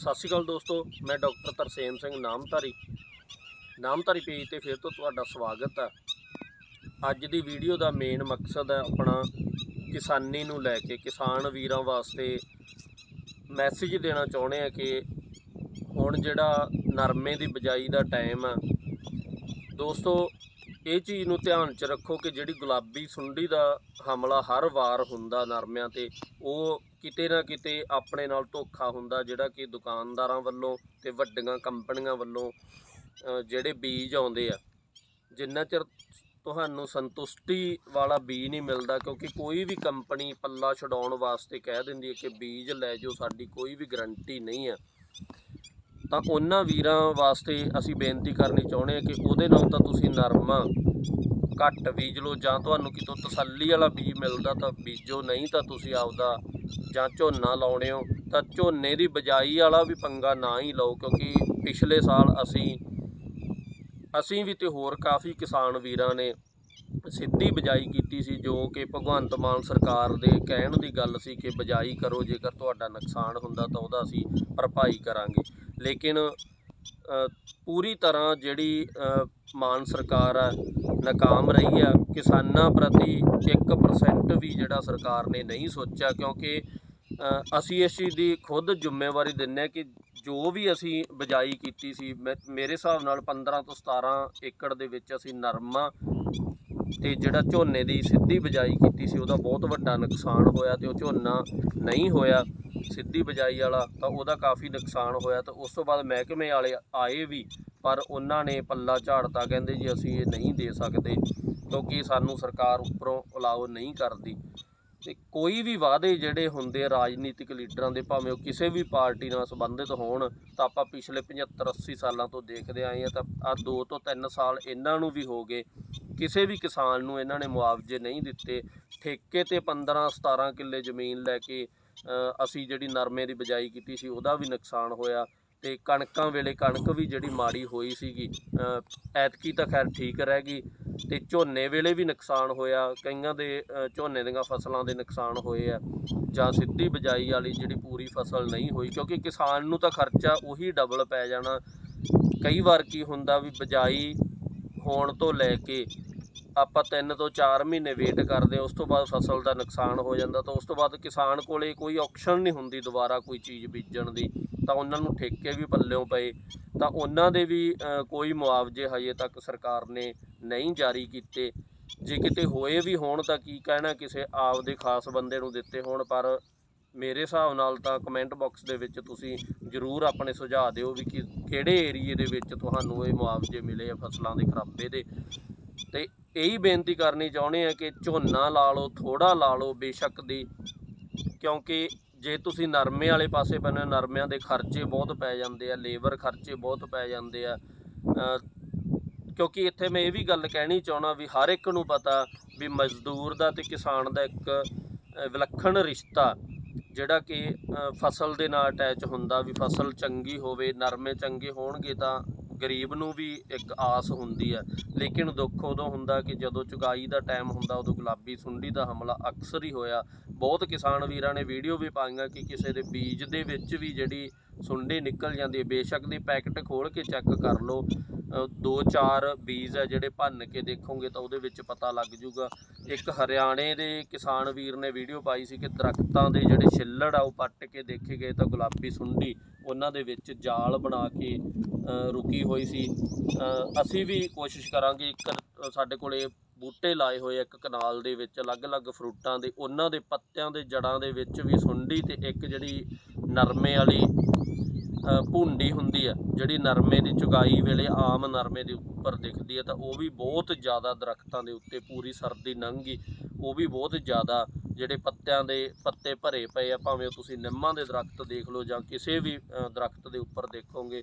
ਸਤਿ ਸ਼੍ਰੀ ਅਕਾਲ ਦੋਸਤੋ, ਮੈਂ ਡਾਕਟਰ ਤਰਸੇਮ ਸਿੰਘ ਨਾਮਧਾਰੀ। ਨਾਮਧਾਰੀ ਪੇਜ ਤੇ ਫਿਰ ਤੋਂ ਤੁਹਾਡਾ ਸਵਾਗਤ ਹੈ। ਅੱਜ ਦੀ ਵੀਡੀਓ ਦਾ ਮੇਨ ਮਕਸਦ ਹੈ ਆਪਣਾ ਕਿਸਾਨੀ ਨੂੰ ਲੈ ਕੇ, ਕਿਸਾਨ ਵੀਰਾਂ ਵਾਸਤੇ ਮੈਸੇਜ ਦੇਣਾ ਚਾਹੁੰਦੇ ਆ ਕਿ ਹੁਣ ਜਿਹੜਾ ਨਰਮੇ ਦੀ ਬਜਾਈ ਦਾ ਟਾਈਮ ਆ, ਦੋਸਤੋ ਇਹ ਚੀਜ਼ ਨੂੰ ਧਿਆਨ 'ਚ ਰੱਖੋ ਕਿ ਜਿਹੜੀ ਗੁਲਾਬੀ ਸੁੰਡੀ ਦਾ ਹਮਲਾ ਹਰ ਵਾਰ ਹੁੰਦਾ ਨਰਮਿਆਂ ਤੇ, ਉਹ ਕਿਤੇ ਨਾ ਕਿਤੇ ਆਪਣੇ ਨਾਲ ਧੋਖਾ ਹੁੰਦਾ, ਜਿਹੜਾ ਕਿ ਦੁਕਾਨਦਾਰਾਂ ਵੱਲੋਂ ਤੇ ਵੱਡੀਆਂ ਕੰਪਨੀਆਂ ਵੱਲੋਂ ਜਿਹੜੇ ਬੀਜ ਆਉਂਦੇ ਆ। ਜਿੰਨਾ ਚਿਰ ਤੁਹਾਨੂੰ ਸੰਤੁਸ਼ਟੀ ਵਾਲਾ ਬੀਜ ਨਹੀਂ ਮਿਲਦਾ, ਕਿਉਂਕਿ ਕੋਈ ਵੀ ਕੰਪਨੀ ਪੱਲਾ ਛਡਾਉਣ ਵਾਸਤੇ ਕਹਿ ਦਿੰਦੀ ਹੈ ਕਿ ਬੀਜ ਲੈ ਜਾਓ, ਸਾਡੀ ਕੋਈ ਵੀ ਗਰੰਟੀ ਨਹੀਂ ਹੈ। ਤਾਂ ਉਹਨਾਂ ਵੀਰਾਂ ਵਾਸਤੇ ਅਸੀਂ ਬੇਨਤੀ ਕਰਨੀ ਚਾਹੁੰਦੇ ਹਾਂ ਕਿ ਉਹਦੇ ਨਾਲ ਤਾਂ ਤੁਸੀਂ ਨਰਮਾ, ਘੱਟ ਬੀਜ ਲਓ ਜਾਂ ਤੁਹਾਨੂੰ ਕਿਤੋਂ ਤਸੱਲੀ ਵਾਲਾ ਬੀਜ ਮਿਲਦਾ ਤਾਂ ਬੀਜੋ, ਨਹੀਂ ਤਾਂ ਤੁਸੀਂ ਆਪਦਾ ਜਾਂ ਝੋਨਾ ਲਾਉਣੇ ਹੋ, ਤਾਂ ਝੋਨੇ ਦੀ ਬਜਾਈ ਵਾਲਾ ਵੀ ਪੰਗਾ ਨਾ ਹੀ ਲਓ ਕਿਉਂਕਿ ਪਿਛਲੇ ਸਾਲ ਅਸੀਂ ਅਸੀਂ ਵੀ ਤੇ ਹੋਰ ਕਾਫੀ ਕਿਸਾਨ ਵੀਰਾਂ ਨੇ ਸਿੱਧੀ ਬਜਾਈ ਕੀਤੀ ਸੀ ਜੋ ਕਿ ਭਗਵੰਤ ਮਾਨ ਸਰਕਾਰ ਦੇ ਕਹਿਣ ਦੀ ਗੱਲ ਸੀ ਕਿ ਬਜਾਈ ਕਰੋ, ਜੇਕਰ ਤੁਹਾਡਾ ਨੁਕਸਾਨ ਹੁੰਦਾ ਤਾਂ ਉਹਦਾ ਅਸੀਂ ਭਰਪਾਈ ਕਰਾਂਗੇ। ਲੇਕਿਨ ਪੂਰੀ ਤਰ੍ਹਾਂ ਜਿਹੜੀ ਮਾਨ ਸਰਕਾਰ ਆ, ਨਾਕਾਮ ਰਹੀ ਆ, ਕਿਸਾਨਾਂ ਪ੍ਰਤੀ 1% ਵੀ ਜਿਹੜਾ ਸਰਕਾਰ ਨੇ ਨਹੀਂ ਸੋਚਿਆ, ਕਿਉਂਕਿ ਅਸੀਂ ਇਸ ਚੀਜ਼ ਦੀ ਖੁਦ ਜ਼ਿੰਮੇਵਾਰੀ ਦਿੰਨੇ ਆ ਕਿ ਜੋ ਵੀ ਅਸੀਂ ਬਜਾਈ ਕੀਤੀ ਸੀ, ਮੈਂ- ਮੇਰੇ ਹਿਸਾਬ ਨਾਲ 15 ਤੋਂ 17 ਏਕੜ ਦੇ ਵਿੱਚ ਅਸੀਂ ਨਰਮਾ ਤੇ ਜਿਹੜਾ ਝੋਨੇ ਦੀ ਸਿੱਧੀ ਬਜਾਈ ਕੀਤੀ ਸੀ, ਉਹਦਾ ਬਹੁਤ ਵੱਡਾ ਨੁਕਸਾਨ ਹੋਇਆ ਤੇ ਉਹ ਝੋਨਾ ਨਹੀਂ ਹੋਇਆ ਸਿੱਧੀ ਬਜਾਈ ਵਾਲਾ, ਤਾਂ ਉਹਦਾ ਕਾਫੀ ਨੁਕਸਾਨ ਹੋਇਆ। ਤਾਂ ਉਸ ਤੋਂ ਬਾਅਦ ਮਹਿਕਮੇ ਵਾਲੇ ਆਏ ਵੀ, ਪਰ ਉਹਨਾਂ ਨੇ ਪੱਲਾ ਝਾੜਤਾ, ਕਹਿੰਦੇ ਜੀ ਅਸੀਂ ਇਹ ਨਹੀਂ ਦੇ ਸਕਦੇ, ਕਿਉਂਕਿ ਸਾਨੂੰ ਸਰਕਾਰ ਉੱਪਰੋਂ ਅਲਾਉ ਨਹੀਂ ਕਰਦੀ। ਤੇ ਕੋਈ ਵੀ ਵਾਅਦੇ ਜਿਹੜੇ ਹੁੰਦੇ ਰਾਜਨੀਤਿਕ ਲੀਡਰਾਂ ਦੇ, ਭਾਵੇਂ ਉਹ ਕਿਸੇ ਵੀ ਪਾਰਟੀ ਨਾਲ ਸੰਬੰਧਿਤ ਹੋਣ, ਤਾਂ ਆਪਾਂ ਪਿਛਲੇ 75 80 ਸਾਲਾਂ ਤੋਂ ਦੇਖਦੇ ਆਏ ਆ, ਤਾਂ ਆ 2 ਤੋਂ 3 ਸਾਲ ਇਹਨਾਂ ਨੂੰ ਵੀ ਹੋ ਗਏ। ਕਿਸੇ ਵੀ ਕਿਸਾਨ ਨੂੰ ਇਹਨਾਂ ਨੇ ਮੁਆਵਜ਼ੇ ਨਹੀਂ ਦਿੱਤੇ, ਠੇਕੇ ਤੇ 15 17 ਕਿੱਲੇ ਜ਼ਮੀਨ ਲੈ ਕੇ ਅਸੀਂ ਜਿਹੜੀ ਨਰਮੇ ਦੀ ਬਜਾਈ ਕੀਤੀ ਸੀ, ਉਹਦਾ ਵੀ ਨੁਕਸਾਨ ਹੋਇਆ ਤੇ ਕਣਕਾਂ ਵੇਲੇ ਕਣਕ ਵੀ ਜਿਹੜੀ ਮਾੜੀ ਹੋਈ ਸੀਗੀ ਐਤਕੀ ਤਾਂ ਖੈਰ ਠੀਕ ਰਹਿ ਗਈ ਤੇ ਝੋਨੇ ਵੇਲੇ ਵੀ ਨੁਕਸਾਨ ਹੋਇਆ, ਕਈਆਂ ਦੇ ਝੋਨੇ ਦੀਆਂ ਫਸਲਾਂ ਦੇ ਨੁਕਸਾਨ ਹੋਏ ਆ ਜਾਂ ਸਿੱਧੀ ਬਜਾਈ ਵਾਲੀ ਜਿਹੜੀ ਪੂਰੀ ਫਸਲ ਨਹੀਂ ਹੋਈ, ਕਿਉਂਕਿ ਕਿਸਾਨ ਨੂੰ ਤਾਂ ਖਰਚਾ ਉਹੀ ਡਬਲ ਪੈ ਜਾਣਾ। ਕਈ ਵਾਰ ਕੀ ਹੁੰਦਾ ਵੀ ਬਜਾਈ ਹੋਣ ਤੋਂ ਲੈ ਕੇ ਆਪਾਂ 3 ਤੋਂ 4 ਮਹੀਨੇ ਵੇਟ ਕਰਦੇ, ਉਸ ਤੋਂ ਬਾਅਦ ਫਸਲ ਦਾ ਨੁਕਸਾਨ ਹੋ ਜਾਂਦਾ, ਤਾਂ ਉਸ ਤੋਂ ਬਾਅਦ ਕਿਸਾਨ ਕੋਲੇ ਕੋਈ ਆਪਸ਼ਨ ਨਹੀਂ ਹੁੰਦੀ ਦੁਬਾਰਾ ਕੋਈ ਚੀਜ਼ ਬੀਜਣ ਦੀ, ਤਾਂ ਉਹਨਾਂ ਨੂੰ ਠੇਕੇ ਵੀ ਪੱਲਿਓਂ ਪਏ। ਤਾਂ ਉਹਨਾਂ ਦੇ ਵੀ ਕੋਈ ਮੁਆਵਜ਼ੇ ਹਜੇ ਤੱਕ ਸਰਕਾਰ ਨੇ ਨਹੀਂ ਜਾਰੀ ਕੀਤੇ। ਜੇ ਕਿਤੇ ਹੋਏ ਵੀ ਹੋਣ ਤਾਂ ਕੀ ਕਹਿਣਾ, ਕਿਸੇ ਆਪ ਦੇ ਖਾਸ ਬੰਦੇ ਨੂੰ ਦਿੱਤੇ ਹੋਣ, ਪਰ ਮੇਰੇ ਹਿਸਾਬ ਨਾਲ ਤਾਂ ਕਮੈਂਟ ਬਾਕਸ ਦੇ ਵਿੱਚ ਤੁਸੀਂ ਜਰੂਰ ਆਪਣੇ ਸੁਝਾਅ ਦਿਓ ਵੀ ਕਿਹੜੇ ਏਰੀਏ ਦੇ ਵਿੱਚ ਤੁਹਾਨੂੰ ਇਹ ਮੁਆਵਜ਼ੇ ਮਿਲੇ ਆ ਫਸਲਾਂ ਦੇ ਖਰਾਬੇ ਦੇ। ਤੇ ਇਹੀ ਬੇਨਤੀ ਕਰਨੀ ਚਾਹੁੰਦੇ ਆ ਕਿ ਝੋਨਾ ਲਾ ਲਓ, ਥੋੜਾ ਲਾ ਲਓ ਬੇਸ਼ੱਕ ਦੀ, ਕਿਉਂਕਿ ਜੇ ਤੁਸੀਂ ਨਰਮੇ ਵਾਲੇ ਪਾਸੇ ਬੰਨੇ ਨਰਮਿਆਂ ਦੇ ਖਰਚੇ ਬਹੁਤ ਪੈ ਜਾਂਦੇ ਆ, ਲੇਬਰ ਖਰਚੇ ਬਹੁਤ ਪੈ ਜਾਂਦੇ ਆ। ਕਿਉਂਕਿ ਇੱਥੇ ਮੈਂ ਇਹ ਵੀ ਗੱਲ ਕਹਿਣੀ ਚਾਹਣਾ ਵੀ ਹਰ ਇੱਕ ਨੂੰ ਪਤਾ ਵੀ ਮਜ਼ਦੂਰ ਦਾ ਤੇ ਕਿਸਾਨ ਦਾ ਇੱਕ ਵਿਲੱਖਣ ਰਿਸ਼ਤਾ, ਜਿਹੜਾ ਕਿ ਫਸਲ ਦੇ ਨਾਲ ਅਟੈਚ ਹੁੰਦਾ ਵੀ ਫਸਲ ਚੰਗੀ ਹੋਵੇ, ਨਰਮੇ ਚੰਗੇ ਹੋਣਗੇ ਤਾਂ ਗਰੀਬ ਨੂੰ ਵੀ ਇੱਕ ਆਸ ਹੁੰਦੀ ਹੈ। ਲੇਕਿਨ ਦੁੱਖ ਉਦੋਂ ਹੁੰਦਾ ਕਿ ਜਦੋਂ ਚੁਗਾਈ ਦਾ ਟਾਈਮ ਹੁੰਦਾ, ਉਦੋਂ ਗੁਲਾਬੀ ਸੁੰਡੀ ਦਾ ਹਮਲਾ ਅਕਸਰ ਹੀ ਹੋਇਆ। ਬਹੁਤ ਕਿਸਾਨ ਵੀਰਾਂ ਨੇ ਵੀਡੀਓ ਵੀ ਪਾਈਆਂ ਕਿ ਕਿਸੇ ਦੇ ਬੀਜ ਦੇ ਵਿੱਚ ਵੀ ਜਿਹੜੀ ਸੁੰਡੀ ਨਿਕਲ ਜਾਂਦੀ ਹੈ, ਬੇਸ਼ੱਕ ਦੀ ਪੈਕਟ ਖੋਲ ਕੇ ਚੈੱਕ ਕਰ ਲਓ। ਦੋ ਚਾਰ ਬੀਜ ਹੈ ਜਿਹੜੇ ਭੰਨ ਕੇ ਦੇਖੋਗੇ ਤਾਂ ਉਹਦੇ ਵਿੱਚ ਪਤਾ ਲੱਗ ਜੂਗਾ। ਇੱਕ ਹਰਿਆਣੇ ਦੇ ਕਿਸਾਨ ਵੀਰ ਨੇ ਵੀਡੀਓ ਪਾਈ ਸੀ ਕਿ ਦਰਖਤਾਂ ਦੇ ਜਿਹੜੇ ਛਿੱਲੜ ਆ, ਉਹ ਪੱਟ ਕੇ ਦੇਖੇ ਗਏ ਤਾਂ ਗੁਲਾਬੀ ਸੁੰਡੀ ਉਹਨਾਂ ਦੇ ਵਿੱਚ ਜਾਲ ਬਣਾ ਕੇ ਰੁਕੀ ਹੋਈ ਸੀ। ਅਸੀਂ ਵੀ ਕੋਸ਼ਿਸ਼ ਕਰਾਂਗੇ ਇੱਕ ਸਾਡੇ ਕੋਲੇ ਬੂਟੇ ਲਾਏ ਹੋਏ ਇੱਕ ਕਨਾਲ ਦੇ ਵਿੱਚ ਅਲੱਗ-ਅਲੱਗ ਫਰੂਟਾਂ ਦੇ ਉਹਨਾਂ ਦੇ ਪੱਤਿਆਂ ਦੇ ਜੜਾਂ ਦੇ ਵਿੱਚ ਵੀ ਸੁੰਡੀ ਤੇ ਇੱਕ ਜਿਹੜੀ ਨਰਮੇ ਵਾਲੀ ਅ, ਭੁੰਡੀ ਹੁੰਦੀ ਆ ਜਿਹੜੀ ਨਰਮੇ ਦੀ ਚੁਗਾਈ ਵੇਲੇ ਆਮ ਨਰਮੇ ਦੇ ਉੱਪਰ ਦਿਖਦੀ ਹੈ ਤਾਂ ਉਹ ਵੀ ਬਹੁਤ ਜ਼ਿਆਦਾ ਦਰਖਤਾਂ ਦੇ ਉੱਤੇ ਪੂਰੀ ਸਰਦੀ ਲੰਘ ਗਈ ਉਹ ਵੀ ਬਹੁਤ ਜ਼ਿਆਦਾ ਜਿਹੜੇ ਪੱਤਿਆਂ ਦੇ ਪੱਤੇ ਭਰੇ ਪਏ ਆ ਭਾਵੇਂ ਉਹ ਤੁਸੀਂ ਨਿੰਮਾਂ ਦੇ ਦਰਖਤ ਦੇਖ ਲਓ ਜਾਂ ਕਿਸੇ ਵੀ ਅ, ਦਰਖਤ ਦੇ ਉੱਪਰ ਦੇਖੋਗੇ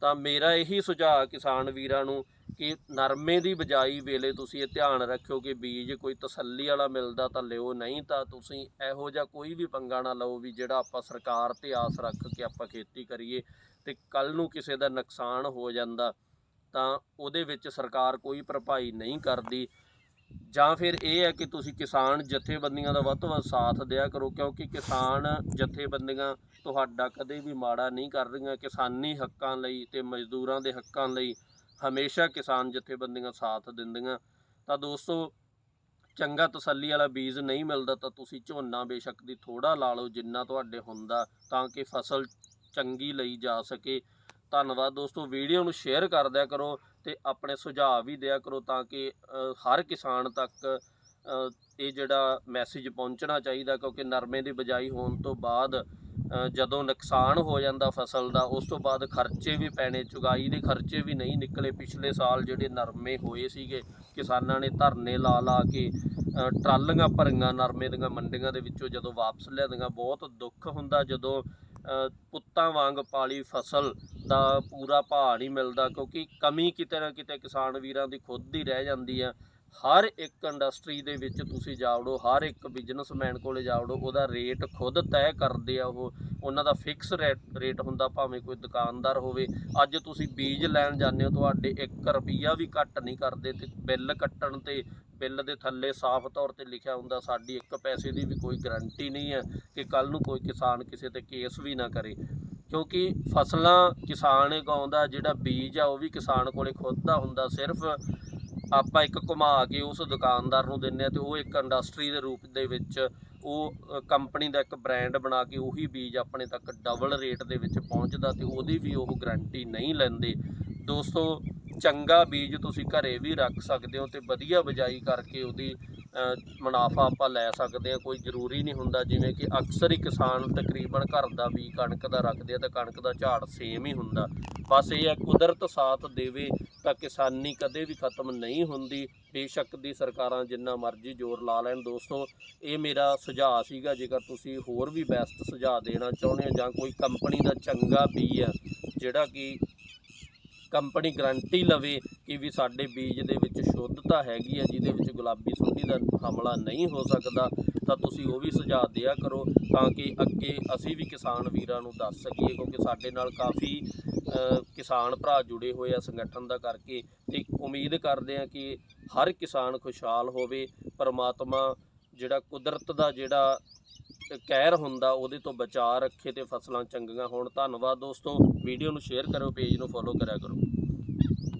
ਤਾਂ ਮੇਰਾ ਇਹੀ ਸੁਝਾਅ ਕਿਸਾਨ ਵੀਰਾਂ ਨੂੰ ਕਿ ਨਰਮੇ ਦੀ ਬਜਾਈ ਵੇਲੇ ਤੁਸੀਂ ਇਹ ਧਿਆਨ ਰੱਖਿਓ ਕਿ ਬੀਜ ਕੋਈ ਤਸੱਲੀ ਵਾਲਾ ਮਿਲਦਾ ਤਾਂ ਲਿਓ ਨਹੀਂ ਤਾਂ ਤੁਸੀਂ ਇਹੋ ਜਿਹਾ ਕੋਈ ਵੀ ਪੰਗਾ ਨਾ ਲਓ ਵੀ ਜਿਹੜਾ ਆਪਾਂ ਸਰਕਾਰ ਤੇ ਆਸ ਰੱਖ ਕੇ ਆਪਾਂ ਖੇਤੀ ਕਰੀਏ ਤੇ ਕੱਲ ਨੂੰ ਕਿਸੇ ਦਾ ਨੁਕਸਾਨ ਹੋ ਜਾਂਦਾ ਤਾਂ ਉਹਦੇ ਵਿੱਚ ਸਰਕਾਰ ਕੋਈ ਭਰਪਾਈ ਨਹੀਂ ਕਰਦੀ। ਜਾਂ ਫਿਰ ਇਹ ਹੈ ਕਿ ਤੁਸੀਂ ਕਿਸਾਨ ਜਥੇਬੰਦੀਆਂ ਦਾ ਵੱਧ ਤੋਂ ਵੱਧ ਸਾਥ ਦਿਆ ਕਰੋ, ਕਿਉਂਕਿ ਕਿਸਾਨ ਜਥੇਬੰਦੀਆਂ ਤੁਹਾਡਾ ਕਦੇ ਵੀ ਮਾੜਾ ਨਹੀਂ ਕਰ ਰਹੀਆਂ। ਕਿਸਾਨੀ ਹੱਕਾਂ ਲਈ ਤੇ ਮਜ਼ਦੂਰਾਂ ਦੇ ਹੱਕਾਂ ਲਈ ਹਮੇਸ਼ਾ ਕਿਸਾਨ ਜਥੇਬੰਦੀਆਂ ਸਾਥ ਦਿੰਦੀਆਂ। ਤਾਂ ਦੋਸਤੋ, ਚੰਗਾ ਤਸੱਲੀ ਵਾਲਾ ਬੀਜ ਨਹੀਂ ਮਿਲਦਾ ਤਾਂ ਤੁਸੀਂ ਝੋਨਾ ਬੇਸ਼ੱਕ ਦੀ ਥੋੜਾ ਲਾ ਲਓ ਜਿੰਨਾ ਤੁਹਾਡੇ ਹੁੰਦਾ, ਤਾਂ ਕਿ ਫਸਲ ਚੰਗੀ ਲਈ ਜਾ ਸਕੇ। ਧੰਨਵਾਦ ਦੋਸਤੋ ਵੀਡੀਓ ਨੂੰ ਸ਼ੇਅਰ ਕਰ ਦਿਆ ਕਰੋ ਤੇ ਆਪਣੇ ਸੁਝਾਅ ਵੀ ਦਿਆ ਕਰੋ ਤਾਂ ਕਿ ਹਰ ਕਿਸਾਨ ਤੱਕ ਇਹ ਜਿਹੜਾ ਮੈਸੇਜ ਪਹੁੰਚਣਾ ਚਾਹੀਦਾ ਕਿਉਂਕਿ ਨਰਮੇ ਦੀ ਬਜਾਈ ਹੋਣ ਤੋਂ ਬਾਅਦ ਜਦੋਂ ਨੁਕਸਾਨ ਹੋ ਜਾਂਦਾ ਫਸਲ ਦਾ ਉਸ ਤੋਂ ਬਾਅਦ ਖਰਚੇ ਵੀ ਪੈਣੇ ਚੁਗਾਈ ਦੇ ਖਰਚੇ ਵੀ ਨਹੀਂ ਨਿਕਲੇ। ਪਿਛਲੇ ਸਾਲ ਜਿਹੜੇ ਨਰਮੇ ਹੋਏ ਸੀਗੇ ਕਿਸਾਨਾਂ ਨੇ ਧਰਨੇ ਲਾ ਲਾ ਕੇ ਅ, ਟਰਾਲੀਆਂ ਭਰੀਆਂ ਨਰਮੇ ਦੀਆਂ ਮੰਡੀਆਂ ਦੇ ਵਿੱਚੋਂ ਜਦੋਂ ਵਾਪਸ ਲਿਆਂਦੀਆਂ ਬਹੁਤ ਦੁੱਖ ਹੁੰਦਾ ਜਦੋਂ ਪੁੱਤਾਂ ਵਾਂਗ ਪਾਲੀ ਫਸਲ ਦਾ ਪੂਰਾ ਭਾਅ ਨਹੀਂ ਮਿਲਦਾ, ਕਿਉਂਕਿ ਕਮੀ ਕਿਤੇ ਨਾ ਕਿਤੇ ਕਿਸਾਨ ਵੀਰਾਂ ਦੀ ਖੁਦ ਦੀ ਰਹਿ ਜਾਂਦੀ ਆ ਹਰ ਇੱਕ ਇੰਡਸਟਰੀ ਦੇ ਵਿੱਚ ਤੁਸੀਂ ਜਾਵੜੋ, ਹਰ ਇੱਕ ਬਿਜ਼ਨਸਮੈਨ ਕੋਲੇ ਜਾਵੜੋ, ਉਹਦਾ ਰੇਟ ਖੁਦ ਤੈਅ ਕਰਦੇ ਆ ਉਹ। ਉਹਨਾਂ ਦਾ ਫਿਕਸ ਰੇਟ ਰੇਟ ਹੁੰਦਾ ਭਾਵੇਂ ਕੋਈ ਦੁਕਾਨਦਾਰ ਹੋਵੇ। ਅੱਜ ਤੁਸੀਂ ਬੀਜ ਲੈਣ ਜਾਂਦੇ ਹੋ, ਤੁਹਾਡੇ 1 ਰੁਪਿਆ ਵੀ ਘੱਟ ਨਹੀਂ ਕਰਦੇ ਤੇ ਬਿੱਲ ਕੱਟਣ ਤੇ ਬਿੱਲ ਦੇ ਥੱਲੇ ਸਾਫ਼ ਤੌਰ ਤੇ ਲਿਖਿਆ ਹੁੰਦਾ, ਸਾਡੀ 1 ਪੈਸੇ ਦੀ ਵੀ ਕੋਈ ਗਾਰੰਟੀ ਨਹੀਂ ਹੈ ਕਿ ਕੱਲ ਨੂੰ ਕੋਈ ਕਿਸਾਨ ਕਿਸੇ ਤੇ ਕੇਸ ਵੀ ਨਾ ਕਰੇ। ਕਿਉਂਕਿ ਫਸਲਾਂ ਕਿਸਾਨ ਹੀ ਉਗਾਉਂਦਾ, ਜਿਹੜਾ ਬੀਜ ਆ, ਉਹ ਵੀ ਕਿਸਾਨ ਕੋਲੇ ਖੁਦ ਦਾ ਹੁੰਦਾ। ਸਿਰਫ ਆਪਾਂ ਇੱਕ ਘੁਮਾ ਕੇ ਉਸ ਦੁਕਾਨਦਾਰ ਨੂੰ ਦਿੰਨੇ ਆ ਤੇ ਉਹ ਇੱਕ ਇੰਡਸਟਰੀ ਦੇ ਰੂਪ ਦੇ ਵਿੱਚ ਉਹ ਕੰਪਨੀ ਦਾ ਇੱਕ ਬ੍ਰਾਂਡ ਬਣਾ ਕੇ ਉਹੀ ਬੀਜ ਆਪਣੇ ਤੱਕ ਡਬਲ ਰੇਟ ਦੇ ਵਿੱਚ ਪਹੁੰਚਦਾ ਤੇ ਉਹਦੀ ਵੀ ਉਹ ਗਾਰੰਟੀ ਨਹੀਂ ਲੈਂਦੇ। ਦੋਸਤੋ, ਚੰਗਾ ਬੀਜ ਤੁਸੀਂ ਘਰੇ ਵੀ ਰੱਖ ਸਕਦੇ ਹੋ ਤੇ ਵਧੀਆ ਬਜਾਈ ਕਰਕੇ ਉਹਦੀ ਮੁਨਾਫਾ ਆਪਾਂ ਲੈ ਸਕਦੇ ਆ ਕੋਈ ਜ਼ਰੂਰੀ ਨਹੀਂ ਹੁੰਦਾ। ਜਿਵੇਂ ਕਿ ਅਕਸਰ ਹੀ ਕਿਸਾਨ ਤਕਰੀਬਨ ਘਰ ਦਾ ਵੀ ਕਣਕ ਦਾ ਰੱਖਦੇ ਆ, ਤਾਂ ਕਣਕ ਦਾ ਝਾੜ ਸੇਮ ਹੀ ਹੁੰਦਾ। ਬਸ ਇਹ ਹੈ, ਕੁਦਰਤ ਸਾਥ ਦੇਵੇ ਤਾਂ ਕਿਸਾਨੀ ਕਦੇ ਵੀ ਖਤਮ ਨਹੀਂ ਹੁੰਦੀ। ਬੇਸ਼ੱਕ ਦੀ ਸਰਕਾਰਾਂ ਜਿੰਨਾ ਮਰਜ਼ੀ ਜ਼ੋਰ ਲਾ ਲੈਣ। ਦੋਸਤੋ, ਇਹ ਮੇਰਾ ਸੁਝਾਅ ਸੀਗਾ, ਜੇਕਰ ਤੁਸੀਂ ਹੋਰ ਵੀ ਬੈਸਟ ਸੁਝਾਅ ਦੇਣਾ ਚਾਹੁੰਦੇ ਹੋ ਜਾਂ ਕੋਈ ਕੰਪਨੀ ਦਾ ਚੰਗਾ ਬੀ ਆ ਜਿਹੜਾ ਕਿ ਕੰਪਨੀ ਗਾਰੰਟੀ ਲਵੇ ਕਿ ਵੀ ਸਾਡੇ ਬੀਜ ਦੇ ਵਿੱਚ ਸ਼ੁੱਧਤਾ ਹੈਗੀ ਹੈ, ਜਿਹਦੇ ਵਿੱਚ ਗੁਲਾਬੀ ਸੁੰਡੀ ਦਾ ਹਮਲਾ ਨਹੀਂ ਹੋ ਸਕਦਾ, ਤਾਂ ਤੁਸੀਂ ਉਹ ਵੀ ਸੁਝਾਅ ਦਿਆ ਕਰੋ ਤਾਂ ਕਿ ਅੱਗੇ ਅਸੀਂ ਵੀ ਕਿਸਾਨ ਵੀਰਾਂ ਨੂੰ ਦੱਸ ਸਕੀਏ, ਕਿਉਂਕਿ ਸਾਡੇ ਨਾਲ ਕਾਫੀ ਕਿਸਾਨ ਭਰਾ ਜੁੜੇ ਹੋਏ ਆ ਸੰਗਠਨ ਦਾ ਕਰਕੇ ਤੇ ਉਮੀਦ ਕਰਦੇ ਆ ਕਿ ਹਰ ਕਿਸਾਨ ਖੁਸ਼ਹਾਲ ਹੋਵੇ, ਪਰਮਾਤਮਾ ਜਿਹੜਾ ਕੁਦਰਤ ਦਾ ਜਿਹੜਾ ਕਹਿਰ ਹੁੰਦਾ, ਉਹਦੇ ਤੋਂ ਬਚਾਅ ਰੱਖੇ ਤੇ ਫਸਲਾਂ ਚੰਗੀਆਂ ਹੋਣ। ਧੰਨਵਾਦ ਦੋਸਤੋ, ਵੀਡੀਓ ਨੂੰ ਸ਼ੇਅਰ ਕਰਿਓ ਪੇਜ ਨੂੰ ਫੋਲੋ ਕਰਿਆ ਕਰੋ।